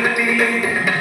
தெரியும்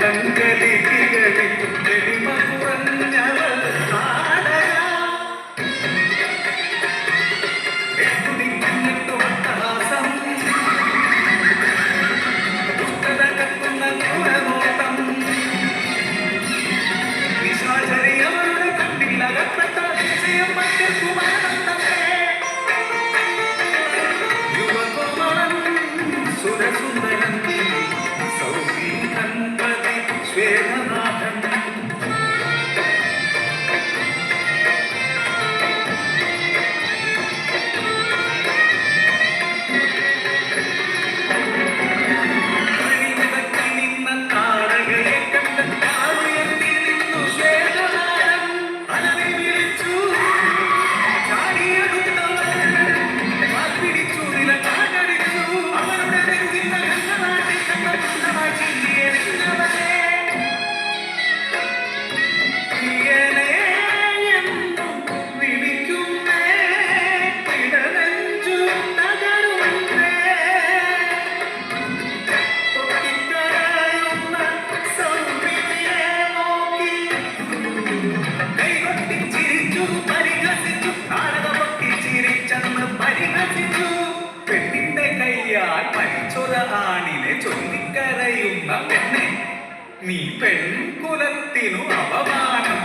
నీ పెంకులత్తిను అవమానం.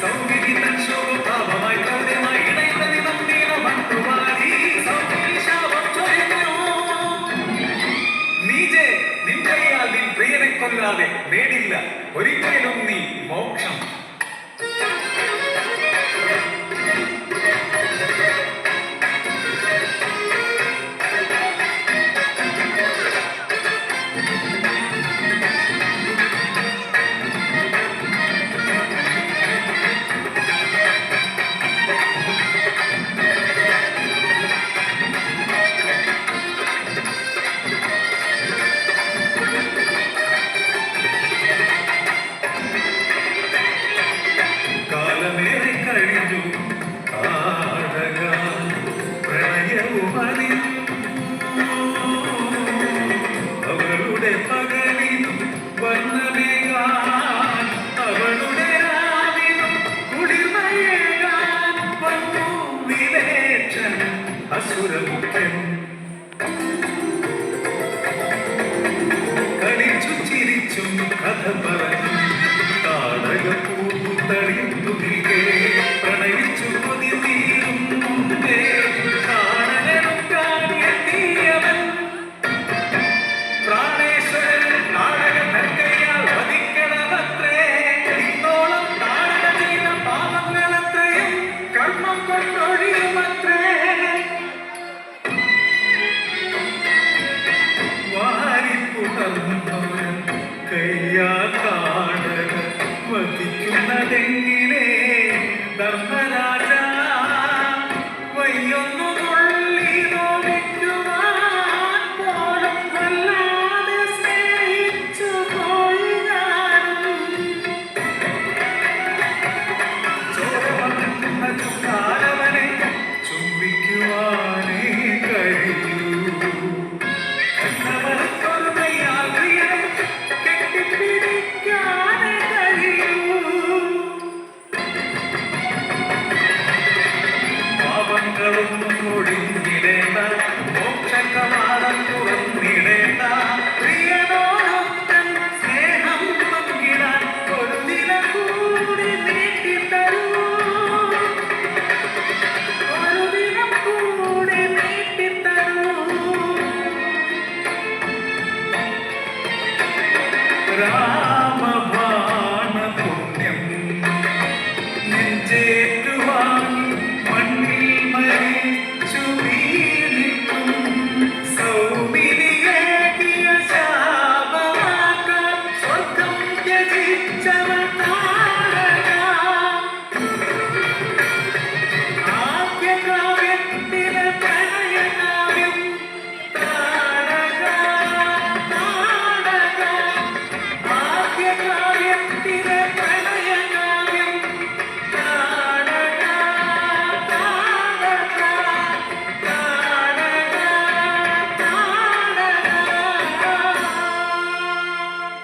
సౌ പകലിതും വന്നവേകാൻ അവളുടെ രാവിലും കുളിർമയേകാൻ വന്നു നിവേശൻ അസുരമുഖ്യം them மங்களமும் முடிந்திட மோட்ச கமாடம் துறந்திட